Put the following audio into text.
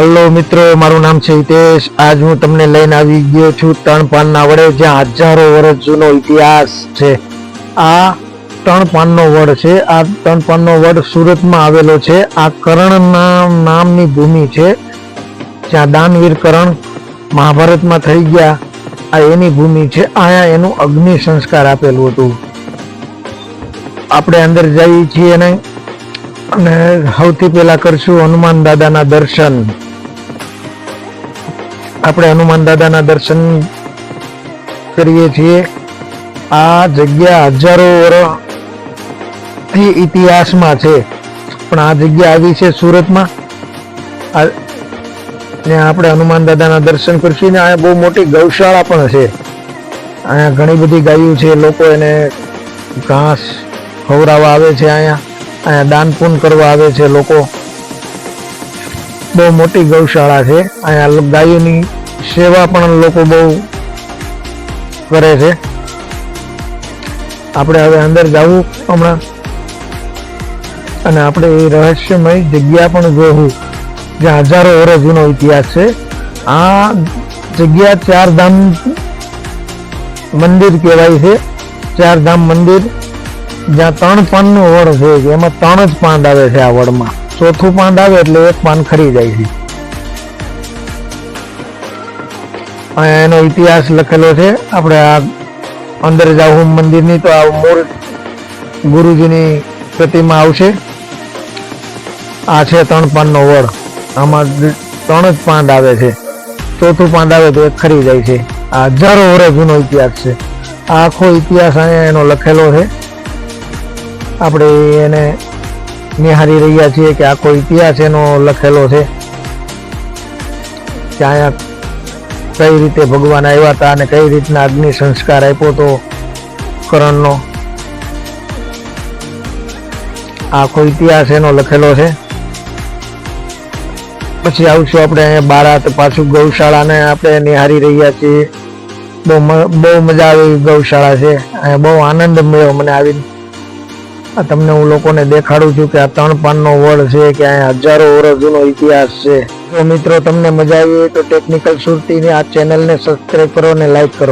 Hello મિત્રો, મારું નામ છે હિતેશ. આજ હું તમને લઈને આવી ગયો છું તણપાનના વડે, જ્યાં હજારો વર્ષ જૂનો ઇતિહાસ છે. આ તણપાનનો વડ છે. આ તણપાનનો વડ સુરતમાં આવેલો છે. આ કરણ નામની ભૂમિ છે. જ્યાં દાનવીર કરણ મહાભારતમાં થઈ ગયા. આ એની ભૂમિ છે. અહીંયા એનું અગ્નિ સંસ્કાર આપેલું હતું. આપણે અંદર જઈએ છીએ અને અને સૌથી પહેલા કરશું હનુમાન દાદાના દર્શન. આપણે હનુમાન દાદાના દર્શન કરીએ છીએ. આ જગ્યા હજારો વર્ષથી ઇતિહાસમાં છે. પણ આ જગ્યા આવી છે સુરતમાં. ને આપણે હનુમાન દાદાના દર્શન કરશું. ને અહીંયા બહુ મોટી ગૌશાળા પણ છે. અહીંયા ઘણી બધી ગાયો છે. લોકો એને ઘાસ ખવડાવવા આવે છે અહીંયા. અહીંયા દાન પૂન કરવા આવે છે લોકો. બહુ મોટી ગૌશાળા છે. અહીંયા ગાયોની સેવા પણ લોકો બહુ કરે છે. આપણે હવે અંદર જવું હમણાં. અને આપણે એ રહસ્યમય જગ્યા પણ જોવું. જ્યાં હજારો વર્ષ જૂનો ઇતિહાસ છે. આ જગ્યા ચાર ધામ મંદિર કહેવાય છે. ચાર ધામ મંદિર. જ્યાં ત્રણ પાનનું વડ છે. એમાં ત્રણ જ પાંદ આવે છે આ વડમાં. ચોથું પાંદ આવે એટલે એક પાન ખરી જાય છે. એનો ઇતિહાસ લખેલો છે. આપણે આ અંદર જાવું મંદિરની તો આ મૂળ ગુરુજીની પ્રતિમા આવશે. આ છે ત્રણ પાનનો વડ આમાં ત્રણ જ પાંદ આવે છે. ચોથું પાંદ આવે તો એ ખરી જાય છે. આ હજારો વર્ષ જૂનો ઇતિહાસ છે. આ આખો ઇતિહાસ અહીંયા એનો લખેલો છે. આપણે એને નિહાળી રહ્યા છીએ કે આખો ઇતિહાસ એનો લખેલો છે કે અહીંયા કઈ રીતે ભગવાન આવ્યા હતા અને કઈ રીતના અગ્નિ સંસ્કાર આપ્યો તો કરણનો. આખો ઇતિહાસ એનો લખેલો છે. પછી આવશું આપણે અહીંયા બારાત પાછું ગૌશાળાને આપણે નિહાળી રહ્યા છીએ. બહુ બહુ મજા આવે ગૌશાળા છે. અહીંયા બહુ આનંદ મળ્યો મને આવીને. તમને હું લોકોને દેખાડું છું કે આ ત્રણ પાનનો વડ છે કે અહીંયા હજારો વર્ષ જૂનો ઇતિહાસ છે. જો મિત્રો તમને મજા આવી હોય તો ટેકનિકલ સુરતીની આ ચેનલને સબસ્ક્રાઈબ કરો અને લાઈક કરો.